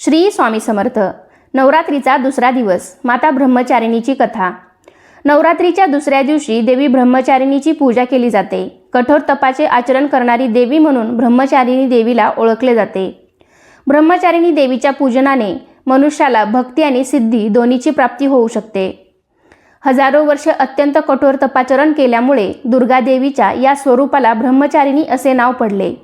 श्री स्वामी समर्थ. नवरात्रीचा दुसरा दिवस माता ब्रह्मचारिणीची कथा. नवरात्रीच्या दुसऱ्या दिवशी देवी ब्रह्मचारिणीची पूजा केली जाते. कठोर तपाचे आचरण करणारी देवी म्हणून ब्रह्मचारिणी देवीला ओळखले जाते. ब्रह्मचारिणी देवीच्या पूजनाने मनुष्याला भक्ती आणि सिद्धी दोन्हीची प्राप्ती होऊ शकते. हजारो वर्ष अत्यंत कठोर तपाचरण केल्यामुळे दुर्गा देवीच्या या स्वरूपाला ब्रह्मचारिणी असे नाव पडले.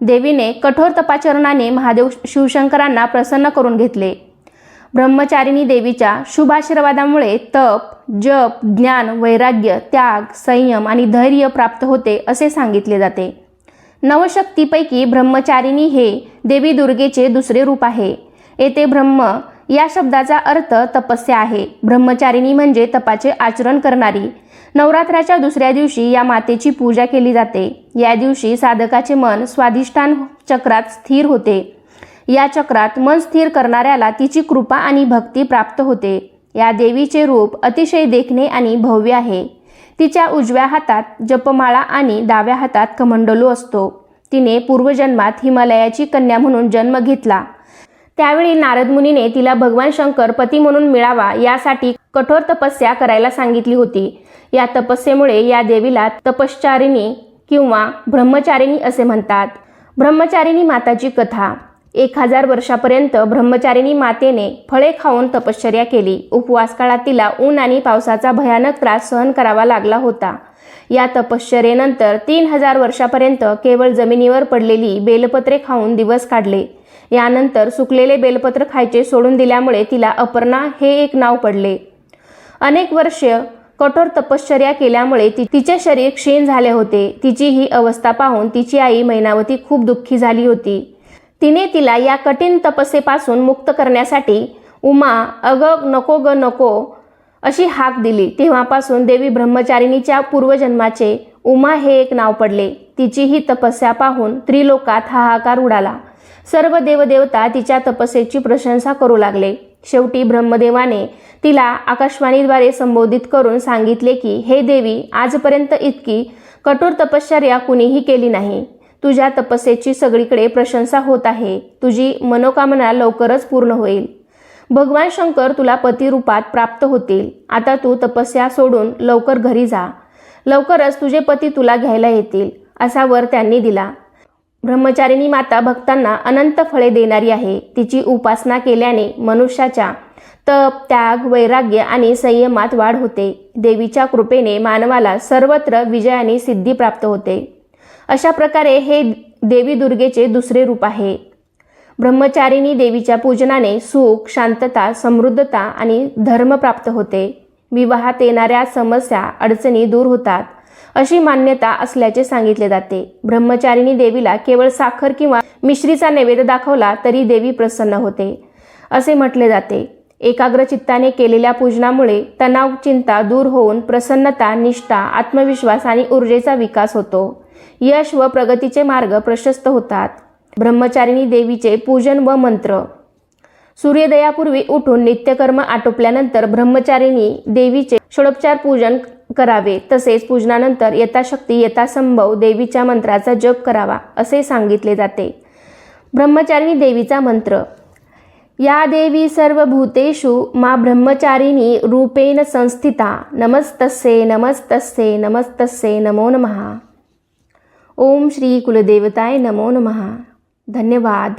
देवीने कठोर तपाचरणाने महादेव शिवशंकरांना प्रसन्न करून घेतले. ब्रह्मचारिणी देवीच्या शुभाशीर्वादामुळे तप जप ज्ञान वैराग्य त्याग संयम आणि धैर्य प्राप्त होते असे सांगितले जाते. नवशक्तीपैकी ब्रह्मचारिणी हे देवी दुर्गेचे दुसरे रूप आहे. येथे ब्रह्म या शब्दाचा अर्थ तपस्या आहे. ब्रह्मचारिणी म्हणजे तपाचे आचरण करणारी. नवरात्राच्या दुसऱ्या दिवशी या मातेची पूजा केली जाते. या दिवशी साधकाचे मन स्वाधिष्ठान चक्रात स्थिर होते. या चक्रात मन स्थिर करणाऱ्याला तिची कृपा आणि भक्ती प्राप्त होते. या देवीचे रूप अतिशय देखणे आणि भव्य आहे. तिच्या उजव्या हातात जपमाळा आणि डाव्या हातात कमंडलू असतो. तिने पूर्वजन्मात हिमालयाची कन्या म्हणून जन्म घेतला. त्यावेळी नारद मुनीने तिला भगवान शंकर पती म्हणून मिळावा यासाठी कठोर तपस्या करायला सांगितली होती. या तपस्येमुळे या देवीला तपश्चारिणी किंवा ब्रह्मचारिणी असे म्हणतात. ब्रह्मचारिणी माताची कथा. एक हजार वर्षापर्यंत ब्रह्मचारिणी मातेने फळे खाऊन तपश्चर्या केली. उपवास काळात तिला ऊन आणि पावसाचा भयानक त्रास सहन करावा लागला होता. या तपश्चर्येनंतर तीन हजार वर्षापर्यंत केवळ जमिनीवर पडलेली बेलपत्रे खाऊन दिवस काढले. यानंतर सुकलेले बेलपत्र खायचे सोडून दिल्यामुळे तिला अपर्णा हे एक नाव पडले. अनेक वर्ष कठोर तपश्चर्या केल्यामुळे ती तिचे शरीर क्षीण झाले होते. तिची ही अवस्था पाहून तिची आई मैनावती खूप दुःखी झाली होती. तिने तिला या कठीण तपस्येपासून मुक्त करण्यासाठी उमा अग नको ग नको अशी हाक दिली. तेव्हापासून देवी ब्रह्मचारिणीच्या पूर्वजन्माचे उमा हे एक नाव पडले. तिची ही तपस्या पाहून त्रिलोकात हाहाकार उडाला. सर्व देवदेवता तिच्या तपस्येची प्रशंसा करू लागले. शेवटी ब्रह्मदेवाने तिला आकाशवाणीद्वारे संबोधित करून सांगितले की हे देवी आजपर्यंत इतकी कठोर तपश्चर्या कुणीही केली नाही. तुझ्या तपस्येची सगळीकडे प्रशंसा होत आहे. तुझी मनोकामना लवकरच पूर्ण होईल. भगवान शंकर तुला पतिरूपात प्राप्त होतील. आता तू तपस्या सोडून लवकर घरी जा. लवकरच तुझे पती तुला घ्यायला येतील. असा वर त्यांनी दिला. ब्रह्मचारिणी माता भक्तांना अनंत फळे देणारी आहे. तिची उपासना केल्याने मनुष्याच्या तप त्याग वैराग्य आणि संयमात वाढ होते. देवीच्या कृपेने मानवाला सर्वत्र विजय आणि सिद्धी प्राप्त होते. अशा प्रकारे हे देवी दुर्गेचे दुसरे रूप आहे. ब्रह्मचारिणी देवीच्या पूजनाने सुख शांतता समृद्धता आणि धर्म प्राप्त होते. विवाहात येणाऱ्या समस्या अडचणी दूर होतात. अशी मान्यता असल्याचे सांगितले जाते. ब्रह्मचारिणी देवीला केवळ साखर किंवा मिश्रीचा नैवेद्य दाखवला तरी देवी प्रसन्न होते असे म्हटले जाते. एकाग्र चित्ताने केलेल्या पूजनामुळे तणाव चिंता दूर होऊन प्रसन्नता निष्ठा आत्मविश्वास आणि ऊर्जेचा विकास होतो. यश व प्रगतीचे मार्ग प्रशस्त होतात. ब्रह्मचारिणी देवीचे पूजन व मंत्र. सूर्योदयापूर्वी उठून नित्यकर्म आटोपल्यानंतर ब्रह्मचारिणी देवीचे षोडोपचार पूजन करावे. तसेच पूजनानंतर यथाशक्ती यथासंभव देवीच्या मंत्राचा जप करावा असे सांगितले जाते. ब्रह्मचारिणी देवीचा मंत्र या देवी सर्व भूतेषु मा ब्रह्मचारिणी रूपेण संस्थिता नमस्तस्ये नमस्तस्ये नमस्तस्ये नमो नमः. ओम श्री कुलदेवताय नमो नमः. धन्यवाद.